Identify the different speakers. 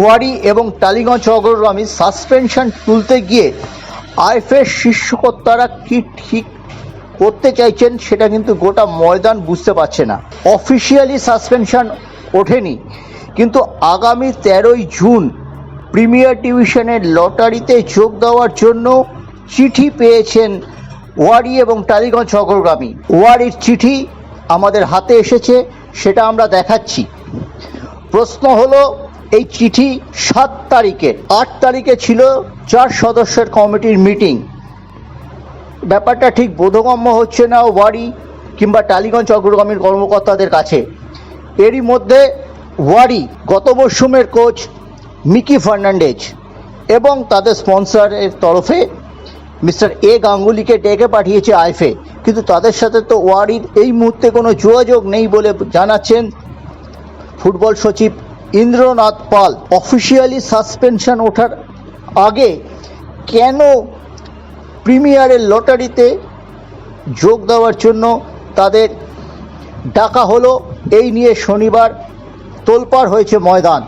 Speaker 1: ওয়ারি এবং টালিগঞ্জ অগ্রগামী সাসপেনশন তুলতে গিয়ে আইএফের শীর্ষকর্তারা কি ঠিক করতে চাইছেন সেটা কিন্তু গোটা ময়দান বুঝতে পারছে না। অফিসিয়ালি সাসপেনশন ওঠেনি, কিন্তু আগামী তেরোই জুন প্রিমিয়ার ডিভিশনের লটারিতে যোগ দেওয়ার জন্য চিঠি পেয়েছেন ওয়ারি এবং টালিগঞ্জ অগ্রগামী ওয়ারির চিঠি আমাদের হাতে এসেছে, সেটা আমরা দেখাচ্ছি। প্রশ্ন হলো এই চিঠি সাত তারিখে, আট তারিখে ছিল চার সদস্যের কমিটির মিটিং। ব্যাপারটা ঠিক বোধগম্য হচ্ছে না ওয়ারি কিংবা টালিগঞ্জ অগ্রগামীর কর্মকর্তাদের কাছে। এরই মধ্যে ওয়ারি গত মরশুমের কোচ মিকি ফার্নান্ডেজ এবং তাদের স্পন্সরের তরফে মিস্টার এ গাঙ্গুলিকে ডেকে পাঠিয়েছে আইফে কিন্তু তাদের সাথে তো ওয়ারির এই মুহূর্তে কোনো যোগাযোগ নেই বলে জানাচ্ছেন ফুটবল সচিব ইন্দ্রনাথ পাল অফিসিয়ালি সাসপেনশন ওঠার আগে কেন প্রিমিয়ারের লটারিতে যোগ দেওয়ার জন্য তাদের ডাকা হলো? এই নিয়ে শনিবার তোলপাড় হয়েছে ময়দান।